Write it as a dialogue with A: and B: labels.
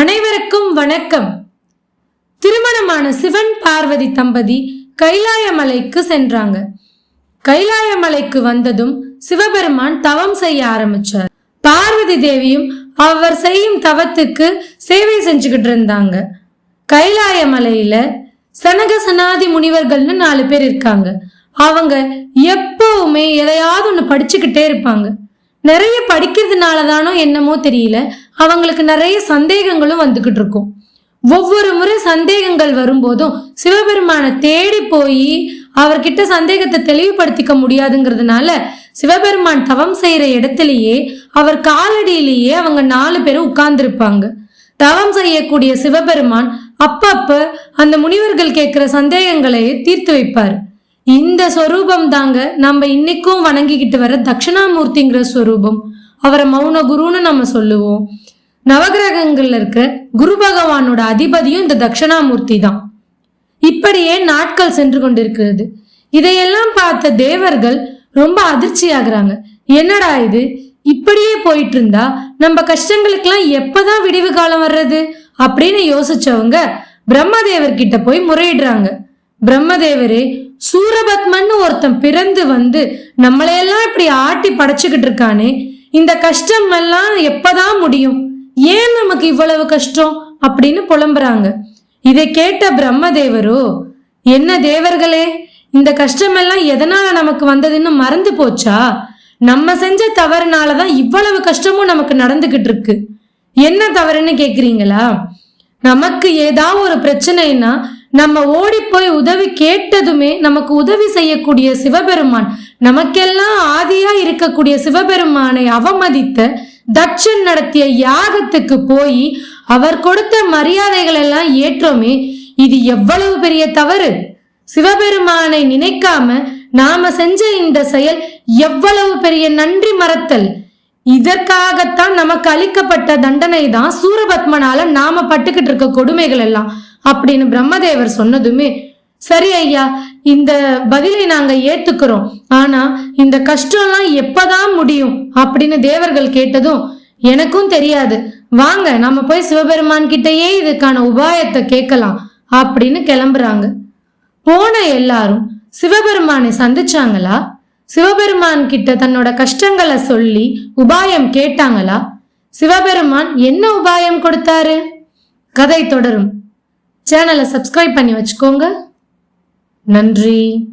A: அனைவருக்கும் வணக்கம். திருமணமான சிவன் பார்வதி தம்பதி கைலாயமலைக்கு சென்றாங்க. கைலாயமலைக்கு வந்ததும் சிவபெருமான் தவம் செய்ய ஆரம்பிச்சார். பார்வதி தேவியும் அவர் செய்யும் தவத்துக்கு சேவை செஞ்சுக்கிட்டு இருந்தாங்க. கைலாயமலையில சனக சனாதி முனிவர்கள்னு நாலு பேர் இருக்காங்க. அவங்க எப்பவுமே எதையாவது ஒன்று படிச்சுக்கிட்டே இருப்பாங்க. நிறைய படிக்கிறதுனால தானோ என்னமோ தெரியல. அவங்களுக்கு நிறைய சந்தேகங்களும் வந்துகிட்டு இருக்கும். ஒவ்வொரு முறை சந்தேகங்கள் வரும்போதும் சிவபெருமானை தேடி போய் அவர்கிட்ட சந்தேகத்தை தெளிவுபடுத்திக்க முடியாதுங்கிறதுனால சிவபெருமான் தவம் செய்யற இடத்துலயே அவர் காலடியிலேயே அவங்க நாலு பேரும் உட்கார்ந்துருப்பாங்க. தவம் செய்யக்கூடிய சிவபெருமான் அப்பப்ப அந்த முனிவர்கள் கேட்கிற சந்தேகங்களை தீர்த்து வைப்பார். இந்த ஸ்வரூபம் தாங்க நம்ம இன்னைக்கும் வணங்கிக்கிட்டு வர தட்சிணாமூர்த்திங்கிற ஸ்வரூபம் அவரை மௌன குருன்னு நம்ம சொல்லுவோம். நவகிரகங்கள்ல இருக்கிற குரு பகவானோட அதிபதியும் இந்த தட்சிணாமூர்த்தி தான். இப்படியே நாட்கள் சென்று கொண்டிருக்கிறது. இதையெல்லாம் பார்த்த தேவர்கள் ரொம்ப அதிர்ச்சி ஆகுறாங்க என்னடா இது? இப்படியே போயிட்டு இருந்தா நம்ம கஷ்டங்களுக்கெல்லாம் எப்பதான் விடிவு காலம் வர்றது? அப்படின்னு யோசிச்சவங்க பிரம்மதேவர் கிட்ட போய் முறையிடுறாங்க. பிரம்மதேவரே சூரபத்மன் ஒருத்தன் பிறந்து வந்து நம்மளையெல்லாம் இப்படி ஆட்டி படைச்சுக்கிட்டு இருக்கானே இந்த கஷ்டம் எல்லாம் எப்பதான் முடியும்? ஏன் நமக்கு இவ்வளவு கஷ்டம்? அப்படின்னு புலம்புறாங்க. இதை கேட்ட பிரம்மதேவரோ என்ன தேவர்களே இந்த கஷ்டமெல்லாம் எதனால நமக்கு வந்ததுன்னு மறந்து போச்சா? நம்ம செஞ்ச தவறுனாலதான் இவ்வளவு கஷ்டமும் நமக்கு நடந்துகிட்டு இருக்கு. என்ன தவறுன்னு கேக்குறீங்களா? நமக்கு ஏதாவது ஒரு பிரச்சனைனா நம்ம ஓடி போய் உதவி கேட்டதுமே நமக்கு உதவி செய்யக்கூடிய சிவபெருமான் நமக்கெல்லாம் ஆதியா இருக்கக்கூடிய சிவபெருமானை அவமதித்த தட்சன் நடத்திய யாகத்துக்கு போய் அவர் கொடுத்த மரியாதைகள் எல்லாம் ஏற்றோமே இது எவ்வளவு பெரிய தவறு? சிவபெருமானை நினைக்காம நாம செஞ்ச இந்த செயல் எவ்வளவு பெரிய நன்றி மறத்தல்? இதற்காகத்தான் நமக்கு அளிக்கப்பட்ட தண்டனை தான் சூரபத்மனால நாம பட்டுக்கிட்டு இருக்க கொடுமைகள் எல்லாம். அப்படின்னு பிரம்மதேவர் சொன்னதுமே சரி ஐயா இந்த பதிலை நாங்க ஏத்துக்கிறோம். ஆனா இந்த கஷ்டம்லாம் எப்பதான் முடியும் அப்படின்னு தேவர்கள் கேட்டதும் எனக்கும் தெரியாது. வாங்க நம்ம போய் சிவபெருமான் கிட்டயே இதுக்கான உபாயத்தை கேட்கலாம் அப்படின்னு கிளம்புறாங்க. போன எல்லாரும் சிவபெருமானை சந்திச்சாங்களா? சிவபெருமான் கிட்ட தன்னோட கஷ்டங்களை சொல்லி உபாயம் கேட்டாங்களா? சிவபெருமான் என்ன உபாயம் கொடுத்தாரு? கதை தொடரும். சேனலை சப்ஸ்கிரைப் பண்ணி வச்சுக்கோங்க. நன்றி.